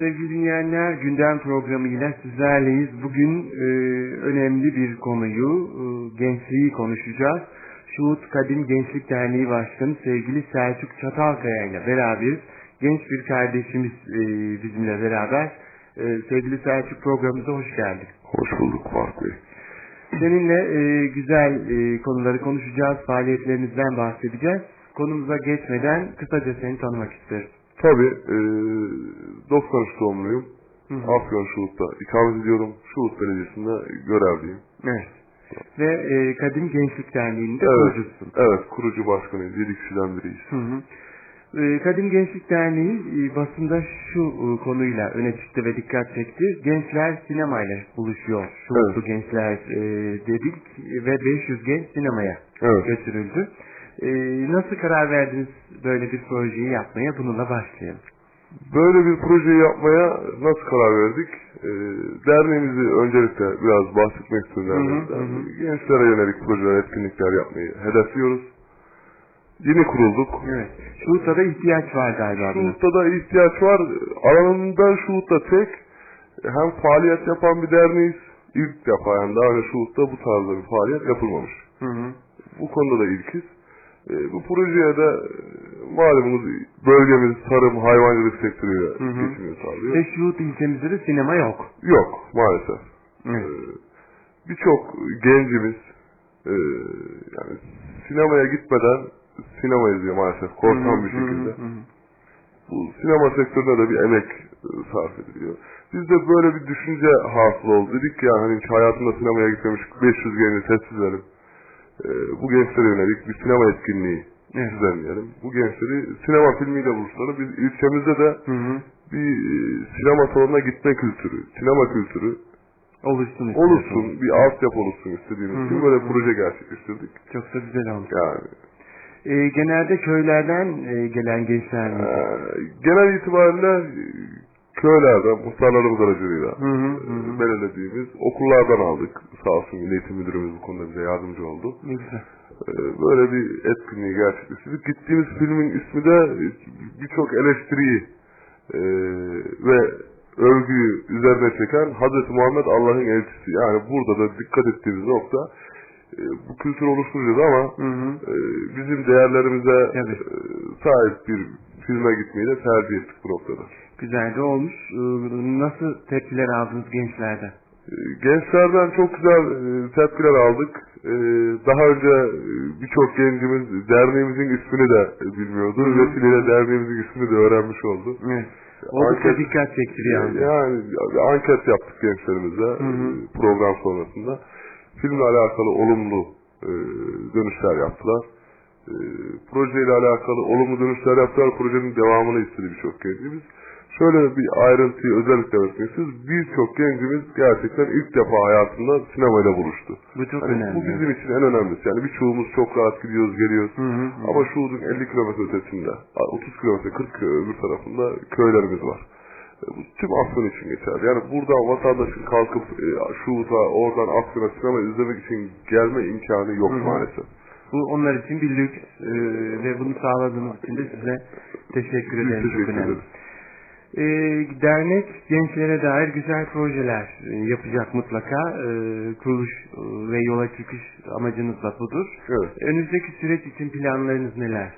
Sevgili dinleyenler, gündem programıyla sizlerleyiz. Bugün e, önemli bir konuyu, e, gençliği konuşacağız. Şuhut Kadim Gençlik Derneği Başkanı sevgili Selçuk Çatalkaya ile beraberiz. Genç bir kardeşimiz e, bizimle beraber. E, sevgili Selçuk programımıza hoş geldin. Hoş bulduk Fark Bey. Seninle e, güzel e, konuları konuşacağız, faaliyetlerinizden bahsedeceğiz. Konumuza geçmeden kısaca seni tanımak isterim. Tabii e, 93 doğumluyum. Hı hı. Afyon Şuhut'ta ikamet ediyorum. Şuhut Belediyesi'nde görevliyim. Evet. Ve e, Kadim Gençlik Derneği'nin de Evet, kurucusun. evet kurucu başkanıyız. 7 kişiden biriyiz. Hı hı. E, Kadim Gençlik Derneği e, basında şu e, konuyla öne çıktı ve dikkat çekti. Gençler sinemayla buluşuyor. Şuurlu Evet. gençler e, dedik ve 500 genç sinemaya Evet. götürüldü. E, nasıl karar verdiniz böyle bir projeyi yapmaya? Bununla başlayalım. Böyle bir projeyi yapmaya nasıl karar verdik? E, derneğimizi öncelikle biraz bahsetmek istiyorum. Hı hı, derneğimizden. hı hı. Gençlere yönelik projeler, etkinlikler yapmayı hedefliyoruz. Yeni kurulduk. Evet. Şurada da ihtiyaç var galiba. Şuhut'ta da ihtiyaç var. Alanında Şuhut'ta tek hem faaliyet yapan bir derneğiz. İlk defa yani daha önce Şuhut'ta bu tarzda bir faaliyet yapılmamış. Hı hı. Bu konuda da ilkiz. E, bu projeye de e, malumunuz bölgemiz tarım, hayvancılık sektörüyle geçimini sağlıyor. Ve Şuhut ilçemizde de sinema yok. Yok maalesef. Evet. E, Birçok gencimiz e, yani sinemaya gitmeden sinema izliyor maalesef korkan bir şekilde. hı hı. Bu sinema sektörüne de bir emek e, sarf ediliyor. Biz de böyle bir düşünce hasıl oldu. Dedik ya hani hiç hayatında sinemaya gitmemiş 500 genci sessiz verin. E, bu gençlere yönelik bir sinema etkinliği Evet. düzenleyelim. Bu gençleri sinema filmiyle buluşturalım. Biz ilçemizde de Hı hı. bir e, sinema salonuna gitme kültürü, sinema kültürü Oluşsun. oluşsun, bir altyapı oluşsun istediğimiz Hı için böyle hı. proje gerçekleştirdik. Çok da güzel olmuş. Yani Ee, genelde köylerden e, gelen gençler mi? e, genel itibariyle e, köylerden, muhtarlarımız aracılığıyla Hı hı, hı hı. belirlediğimiz okullardan aldık. Sağ olsun Eğitim Müdürümüz bu konuda bize yardımcı oldu. Güzel. Ee, Böyle bir etkinliği gerçekleştirdik. Gittiğimiz filmin ismi de birçok eleştiriyi e, ve övgüyü üzerine çeken Hazreti Muhammed Allah'ın elçisi. Yani burada da dikkat ettiğimiz nokta bu kültür oluşturacağız ama Hı hı. e, bizim değerlerimize Evet. e, sahip bir filme gitmeyi de tercih ettik bu noktada. Güzel de olmuş. Nasıl tepkiler aldınız gençlerden? E, Gençlerden çok güzel e, tepkiler aldık. E, Daha önce e, birçok gencimiz derneğimizin ismini de e, bilmiyordu. Hı hı. Vesileyle derneğimizin ismini de öğrenmiş oldu. Evet. Oldukça Anket- dikkat çekti E. Yani bir anket yaptık gençlerimize Hı hı. e, program sonrasında. Filmle alakalı olumlu e, dönüşler yaptılar. E, Projeyle alakalı olumlu dönüşler yaptılar. Projenin devamını istedi birçok gencimiz. Şöyle bir ayrıntıyı özellikle istiyoruz. Birçok gencimiz gerçekten ilk defa hayatında sinemayla buluştu. Bu çok Hani önemli. bu bizim için en önemlisi. Yani birçoğumuz çok rahat gidiyoruz, geliyoruz. Hı hı. Ama Şuhut'un 50 kilometre ötesinde, 30 kilometre, 40 kilometre öbür tarafında köylerimiz var. E, Bu tüm Afyon için geçerli. Yani buradan vatandaşın kalkıp e, Şuhut'a, oradan Afyon'a sinema izlemek için gelme imkanı yok Hı hı. maalesef. Bu onlar için bir lüks e, ve bunu sağladığınız için de size teşekkür ederim. Çok teşekkür önemli. ederiz. Ee, dernek gençlere dair güzel projeler e, yapacak mutlaka. Ee, kuruluş e, ve yola çıkış amacınız da budur. Evet. Önümüzdeki süreç için planlarınız neler?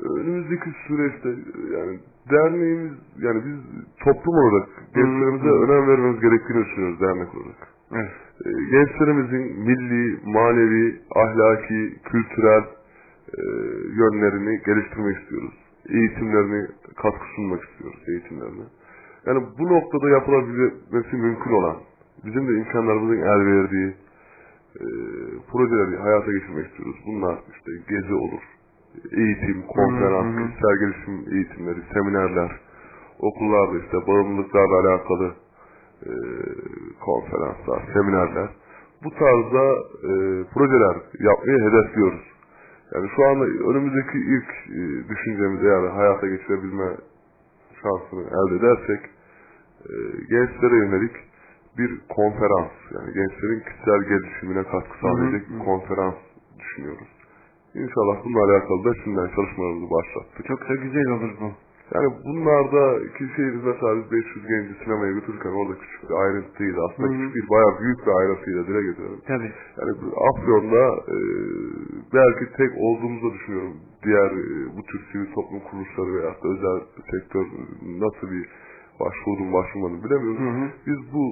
Önümüzdeki süreçte yani derneğimiz, yani biz toplum olarak gençlerimize hı. önem vermemiz gerektiğini düşünüyoruz dernek olarak. Evet. E, gençlerimizin milli, manevi, ahlaki, kültürel e, yönlerini geliştirmek istiyoruz. Eğitimlerini katkı sunmak istiyoruz eğitimlerine. Yani bu noktada yapılabilmesi mümkün olan, bizim de imkanlarımızın el verdiği e, projeleri hayata geçirmek istiyoruz. Bunlar işte gezi olur, eğitim, konferans, Hı hı. kişisel gelişim eğitimleri, seminerler, okullarda işte bağımlılıklarla alakalı e, konferanslar, seminerler. Bu tarzda e, projeler yapmayı hedefliyoruz. Yani şu anda önümüzdeki ilk e, düşüncemiz eğer hayata geçirebilme şansını elde edersek e, gençlere yönelik bir konferans yani gençlerin kişisel gelişimine katkı sağlayacak bir konferans düşünüyoruz. İnşallah bununla alakalı da şimdiden çalışmalarımızı başlattık. Çok da güzel olur bu. Yani bunlarda ki şeyimiz mesela biz 500 genci sinemaya götürürken orada küçük bir ayrıntıydı. Aslında Hı hı. küçük değil, bayağı büyük bir ayrıntıyla dile getiriyorum. Tabii. Yani Afyon'da e, belki tek olduğumuzu düşünüyorum. Diğer e, bu tür sivil toplum kuruluşları veya da özel sektör nasıl bir başvurdum başvurmadım bilemiyorum. Hı hı. Biz bu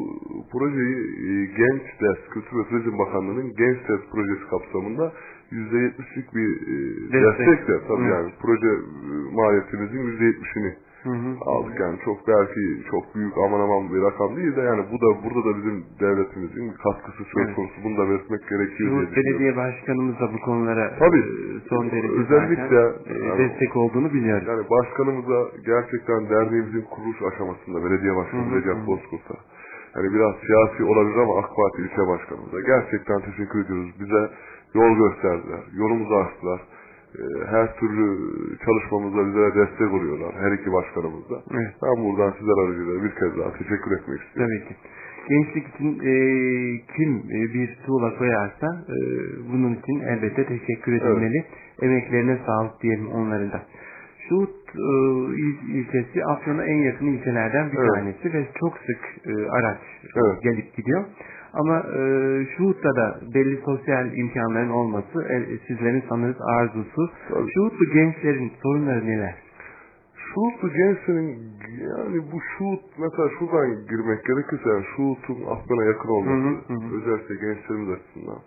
projeyi e, Genç Ders, Kültür ve Turizm Bakanlığı'nın Genç Ders projesi kapsamında %70'lik bir e, Destek. destekle tabii Hı. yani proje e, maliyetimizin %70'ini Hı hı. aldık yani çok belki çok büyük aman aman bir rakam değil de yani bu da burada da bizim devletimizin katkısı söz Evet. konusu bunu da belirtmek gerekiyor diye Yunus düşünüyorum. Belediye Başkanımız da bu konulara Tabii. e, son derece Özellikle, zaten, yani- destek olduğunu biliyoruz. Yani başkanımıza gerçekten derneğimizin kuruluş aşamasında belediye başkanı Recep. Bozkurt'a yani biraz siyasi olabilir ama AK Parti ilçe başkanımıza gerçekten teşekkür ediyoruz. Bize yol gösterdiler, yolumuzu açtılar. Ee, Her türlü çalışmamızda bize destek oluyorlar her iki başkanımız da. Evet. Ben buradan sizler aracılığıyla bir kez daha teşekkür etmek istiyorum. Tabii ki. Gençlik için e, kim e, bir tuğla koyarsa e, bunun için elbette teşekkür edilmeli. Emeklerine sağlık diyelim onların da. Şuhut e, il- ilçesi Afyon'a en yakın ilçelerden bir Evet. tanesi ve çok sık e, araç Evet. gelip gidiyor. Ama e, Şuhut'ta da belli sosyal imkanların olması e, sizlerin sanırız arzusu. Şuhutlu gençlerin sorunları neler? Şuutlu gençlerin yani bu şuut mesela şuradan girmek gerekirse yani şuutun Afgan'a yakın olması Hı hı, hı. özellikle gençlerimiz açısından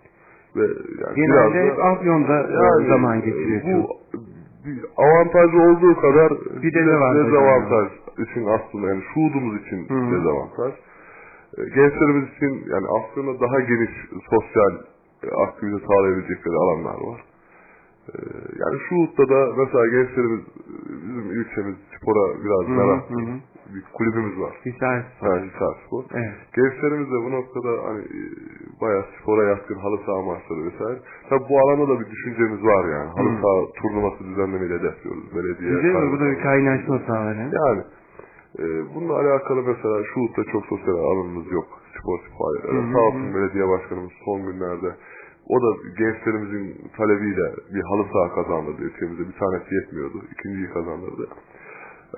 ve yani Genelde biraz hep da Afyon'da e, yani zaman geçiriyor bu Şuhut. avantajı olduğu kadar Bir dezavantaj dezavantaj için aslında yani şuudumuz için Hı hı. dezavantaj. Gençlerimiz için yani aslında daha geniş sosyal e, aktivite sağlayabilecekleri alanlar var. E, Yani Şuhut'ta da mesela gençlerimiz bizim ilçemiz spora biraz hı. Bir kulübümüz var. Hisar. Yani Hisar Spor. Evet. Gençlerimiz de bu noktada hani e, bayağı spora yatkın halı saha maçları vesaire. Tabi bu alanda da bir düşüncemiz var yani. Halı saha turnuvası düzenlemeyi hedefliyoruz. Belediye. Güzel mi? Bu da bir kaynaşma sağlar. Yani bununla alakalı mesela Şuhut'ta çok sosyal alanımız yok. Spor. Hı hı, Sağ olsun belediye başkanımız son günlerde o da gençlerimizin talebiyle bir halı saha kazandırdı ülkemizde. Bir tanesi yetmiyordu. İkinciyi kazandırdı.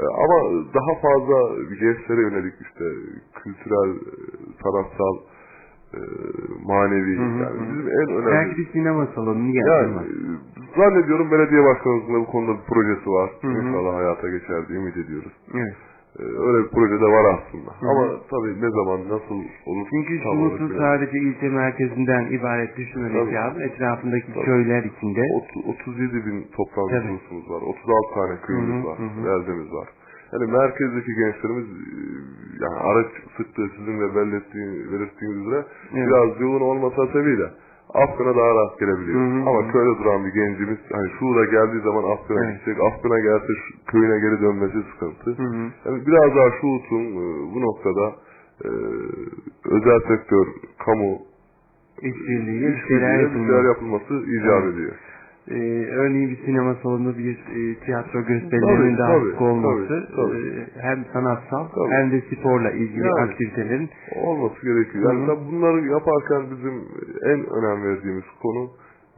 E, ama daha fazla gençlere yönelik işte kültürel, sanatsal, e, manevi Hı hı, yani bizim en önemli Belki bir sinema salonu niye yani zannediyorum belediye başkanımızın bu konuda bir projesi var. Hı hı. İnşallah hayata geçer diye ümit ediyoruz. Evet. Ee, öyle bir proje de var aslında. Hı. Ama tabii ne zaman nasıl olur? Çünkü bilmiyorum. sadece ilçe merkezinden ibaret düşünmemek lazım. Etrafındaki Tabii. köyler içinde. Ot- 37 bin toplam nüfusumuz var. 36 tane köyümüz var. Beldemiz var. Yani merkezdeki gençlerimiz e, yani araç sıktığı sizin de belirttiğiniz, belirttiğiniz üzere Evet. biraz yoğun olmasa sebebiyle Afgan'a daha rahat gelebiliyor. Hı hı, Ama hı. köyde duran bir gencimiz hani şurada geldiği zaman Afgan'a Evet. gidecek. Afgan'a gelse köyüne geri dönmesi sıkıntı. Hı hı. Yani biraz daha Şuhut'un e, bu noktada e, özel sektör, kamu İşbirliği, bir işbirliğiyle şeyler yapılması icap Evet. ediyor. Ee, örneğin bir sinema salonu, bir e, tiyatro gösterilerinin Tabii, daha tabii, sık olması tabii, tabii. e, hem sanatsal Tabii. hem de sporla ilgili Yani. aktivitelerin Olması gerekiyor. Yani tabii bunları yaparken bizim en önem verdiğimiz konu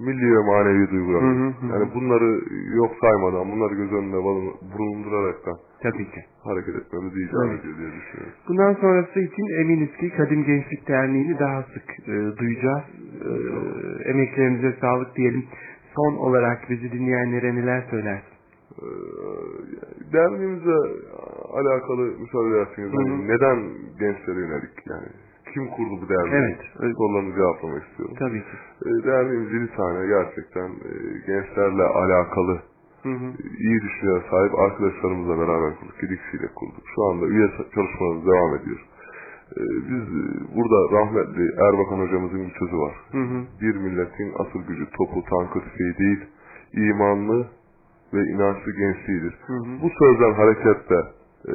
milli ve manevi duygular. Hı hı, hı. Yani bunları yok saymadan, bunları göz bulun- bulunduraraktan tabii ki. hareket etmemiz icap Evet. ediyor diye düşünüyorum. Bundan sonrası için eminiz ki Kadim Gençlik Derneği'ni daha sık e, duyacağız. E, emeklerinize sağlık diyelim. Son olarak bizi dinleyenlere neler söylersin? Ee, derneğimize alakalı müsaade hani hı. neden gençlere yönelik yani kim kurdu bu derneği? Evet. Sorularını cevaplamak istiyorum. Tabii ki. Ee, derneğimiz 7 tane gerçekten e, gençlerle alakalı Hı hı. iyi düşünceye sahip arkadaşlarımızla beraber kurduk. 7 kişiyle kurduk. Şu anda üye çalışmalarımız devam ediyor. Ee, biz e, burada rahmetli Erbakan hocamızın bir sözü var. Hı hı. Bir milletin asıl gücü topu, tankı, tüfeği değil, imanlı ve inançlı gençliğidir. Hı hı. Bu sözden hareketle e,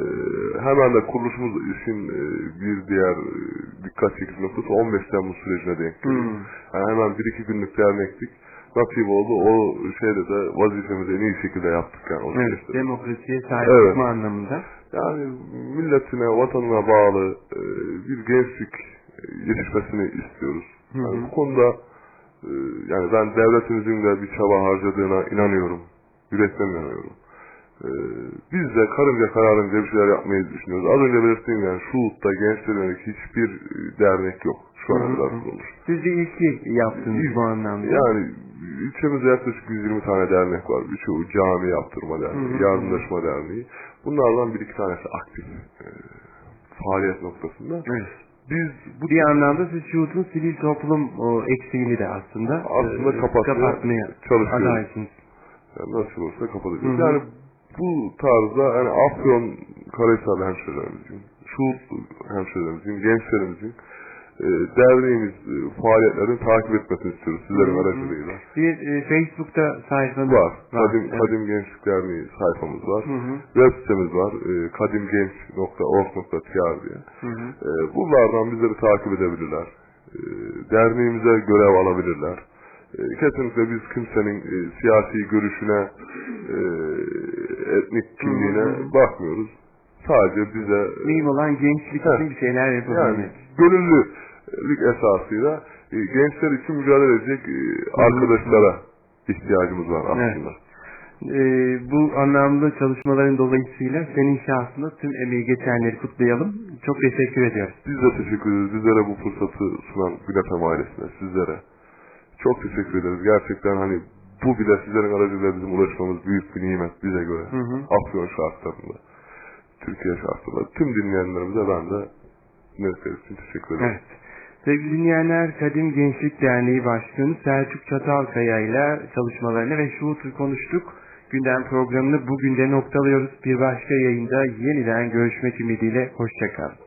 hemen de kuruluşumuz için e, bir diğer e, dikkat çekici noktası 15 Temmuz sürecine denk geliyor. Hı. Yani hemen bir iki günlük dernektik. Nasip oldu. O şeyde de vazifemizi en iyi şekilde yaptık yani o Evet, süreçte. demokrasiye sahip Evet. çıkma anlamında. Yani milletine, vatanına bağlı e, bir gençlik e, yetişmesini istiyoruz. Yani bu konuda e, yani ben devletimizin de bir çaba harcadığına inanıyorum. Yürekten inanıyorum. Biz de karınca kararınca bir şeyler yapmayı düşünüyoruz. Az önce belirttiğim yani Şuhut'ta gençlere yönelik hiçbir dernek yok. Şu ana kadar kurulmuş. Siz de ilki yaptınız bu anlamda. Yani ilçemizde yaklaşık 120 tane dernek var. Birçoğu cami yaptırma derneği, Hı hı. yardımlaşma derneği. Bunlardan bir iki tanesi aktif e, faaliyet noktasında. Evet. Biz bu Bir anlamda siz Şuhut'un sivil toplum o, eksiğini de aslında, Aslında e, kapatmaya kapatmaya çalışıyoruz. adaysınız. yani nasıl olursa kapatacağız. Yani bu tarzda yani Afyon Karahisarlı hemşehrilerimizin, Şuhutlu hemşehrilerimizin, gençlerimizin e, derneğimiz e, faaliyetlerini takip etmesini istiyoruz sizlerin aracılığıyla. Bir e, Facebook'ta sayfanız Var. Kadim, evet. Kadim Gençlik Derneği sayfamız var. Hı hı. Web sitemiz var. E, kadimgenç.org.tr diye. Hı hı. E, bunlardan bizleri takip edebilirler. E, derneğimize görev alabilirler. E, kesinlikle biz kimsenin e, siyasi görüşüne, e, etnik kimliğine Hı hı. bakmıyoruz. Sadece bize e, Mühim olan gençlik için bir şeyler yani yapabilmek. Gönüllülük esasıyla e, gençler için mücadele edecek e, arkadaşlara ihtiyacımız var aslında. Ee, bu anlamda çalışmaların dolayısıyla senin şahsında tüm emeği geçenleri kutlayalım. Çok teşekkür ediyoruz. Biz de teşekkür ederiz. Bizlere bu fırsatı sunan Günetem ailesine, sizlere. Çok teşekkür ederiz. Gerçekten hani bu bile sizlerin aracılığıyla bizim ulaşmamız büyük bir nimet bize göre. Hı hı. Afyon şartlarında, Türkiye şartlarında. Tüm dinleyenlerimize ben de dinledikleri için teşekkür ederim. Evet. Sevgili dinleyenler, Kadim Gençlik Derneği Başkanı Selçuk Çatalkaya ile çalışmalarını ve Şuhut'u konuştuk. Gündem programını bugün de noktalıyoruz. Bir başka yayında yeniden görüşmek ümidiyle. Hoşçakalın.